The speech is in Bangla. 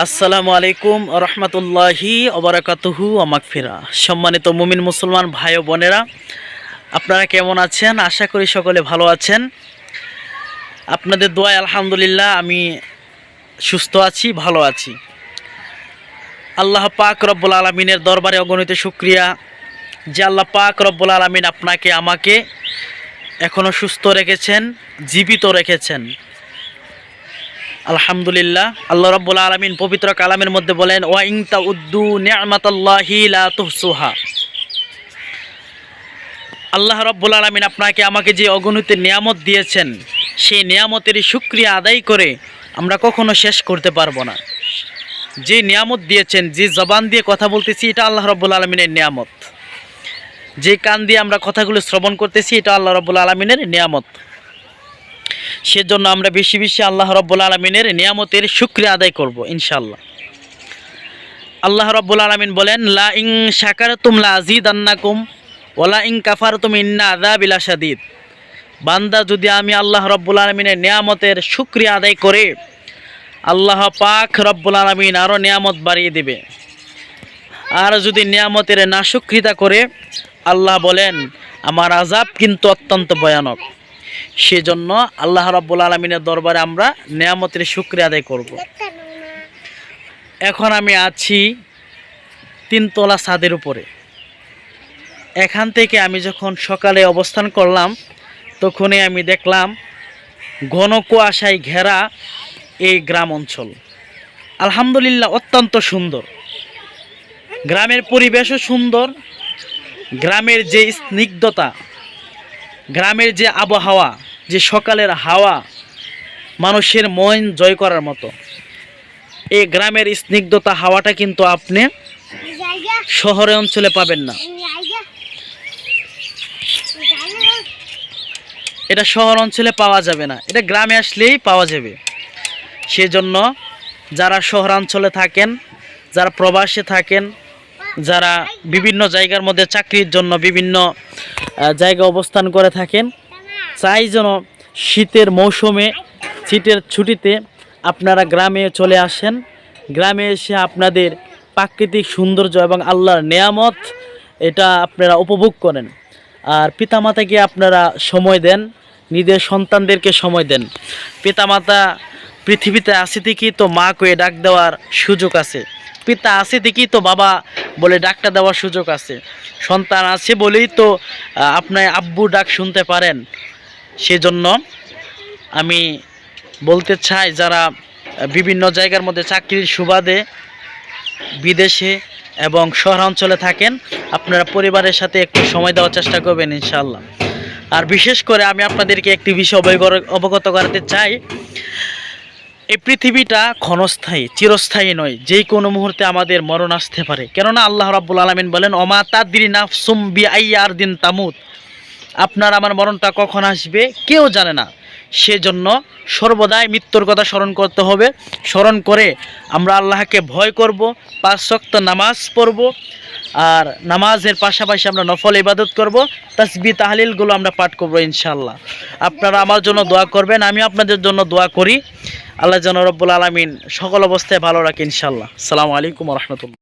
আসসালামু আলাইকুম রহমতুল্লাহি অবরাকাতহু আমাক আমাকফিরা সম্মানিত মুমিন মুসলমান ভাই বোনেরা, আপনারা কেমন আছেন? আশা করি সকলে ভালো আছেন। আপনাদের দোয়ায় আলহামদুলিল্লাহ আমি সুস্থ আছি, ভালো আছি। আল্লাহ পাক রব্বুল আলমিনের দরবারে অগণিত শুক্রিয়া যে আল্লাহ পাক রব্বুল আলমিন আপনাকে, আমাকে এখনও সুস্থ রেখেছেন, জীবিত রেখেছেন। আলহামদুলিল্লাহ, আল্লাহ রব্বুল আলমিন পবিত্র কালামের মধ্যে বলেন, ওয়া ইংতা উদ্দু নিয়ামাতাল্লাহি লা তুহসুহা। আল্লাহ রব্বুল আলমিন আপনাকে আমাকে যে অগণিত নিয়ামত দিয়েছেন সেই নিয়ামতের শুক্রিয়া আদায় করে আমরা কখনো শেষ করতে পারব না। যে নিয়ামত দিয়েছেন, যে জবান দিয়ে কথা বলতেছি, এটা আল্লাহ রব্বুল আলমিনের নিয়ামত। যে কান দিয়ে আমরা কথাগুলো শ্রবণ করতেছি, এটা আল্লাহ রব্বুল আলমিনের নিয়ামত। সেজন্য আমরা বেশি বেশি আল্লাহ রব্বুল আলমিনের নিয়ামতের শুক্রিয়া আদায় করব ইনশাল্লাহ আল্লাহ রব্বুল আলমিন বলেন, লা ইং শাকার তুম লা আন্নাকুম ওলা ইং কাফার তুম ইন্না আদা বিলাসাদিদ বান্দা যদি আমি আল্লাহ রব্বুল আলমিনের নিয়ামতের শুক্রিয়া আদায় করে, আল্লাহ পাক রব্বুল আলমিন আরও নিয়ামত বাড়িয়ে দেবে। আর যদি নিয়ামতের নাশুকৃতা করে, আল্লাহ বলেন, আমার আজাব কিন্তু অত্যন্ত ভয়ানক। সেজন্য আল্লাহ রাব্বুল আলমিনের দরবারে আমরা নিয়ামতের শুক্রিয়া আদায় করব। এখন আমি আছি তিনতলা ছাদের উপরে। এখান থেকে আমি যখন সকালে অবস্থান করলাম, তখনই আমি দেখলাম ঘন কুয়াশায় ঘেরা এই গ্রাম অঞ্চল। আলহামদুলিল্লাহ অত্যন্ত সুন্দর। গ্রামের পরিবেশও সুন্দর। গ্রামের যে স্নিগ্ধতা গ্রামের যে আবহাওয়া, যে সকালের হাওয়া, মানুষের মন জয় করার মতো। এই গ্রামের স্নিগ্ধতা হাওয়াটা কিন্তু আপনি শহরে অঞ্চলে পাবেন না। এটা শহর অঞ্চলে পাওয়া যাবে না। এটা গ্রামে আসলেই পাওয়া যাবে। সেজন্য যারা শহরাঞ্চলে থাকেন, যারা প্রবাসে থাকেন, যারা বিভিন্ন জায়গার মধ্যে চাকরির জন্য বিভিন্ন আহ, জায়গায় অবস্থান করে থাকেন। চাই যেন শীতের মৌসুমে শীতের ছুটিতে আপনারা গ্রামে চলে আসেন। গ্রামে এসে আপনাদের প্রাকৃতিক সৌন্দর্য এবং আল্লাহর নেয়ামত এটা আপনারা উপভোগ করেন। আর পিতামাতাকে আপনারা সময় দেন নিজের সন্তানদেরকে সময় দেন। পিতামাতা পৃথিবীতে আসে থেকেই তো মা কয়ে ডাক দেওয়ার সুযোগ আছে। পিতা আছে দেখি তো বাবা বলে ডাকটা দেওয়ার সুযোগ আছে। সন্তান আছে বলেই তো আপনার আব্বু ডাক শুনতে পারেন। সেজন্য আমি বলতে চাই, যারা বিভিন্ন জায়গার মধ্যে চাকরির সুবাদে বিদেশে এবং শহরাঞ্চলে থাকেন, আপনারা পরিবারের সাথে একটু সময় দেওয়ার চেষ্টা করবেন ইনশাল্লাহ আর বিশেষ করে আমি আপনাদেরকে একটি বিষয় অবগত করাতে চাই এই পৃথিবীটা ক্ষণস্থায়ী, চিরস্থায়ী নয়, যেই কোনো মুহূর্তে আমাদের মরণ আসতে পারে। কেননা আল্লাহ রাব্বুল আলমিন বলেন অমা তাদ্রি নাফসুম বি আইয়ার দিন তামুত। আপনার আমার মরণটা কখন আসবে কেউ জানে না। সেজন্য সর্বদাই মৃত্যুর কথা স্মরণ করতে হবে। স্মরণ করে আমরা আল্লাহকে ভয় করব, পাঁচ শক্ত নামাজ পড়ব, আর নামাজের পাশাপাশি আমরা নফল ইবাদত করব, তাসবি, তাহলিলগুলো আমরা পাঠ করব ইনশাল্লাহ আপনারা আমার জন্য দোয়া করবেন আমি আপনাদের জন্য দোয়া করি। আল্লাহ জন রব্বুল আলমিন সকল অবস্থায় ভালো রাখে ইনশাল্লাহ সালামু আলাইকুম রহমতুল্লাহ।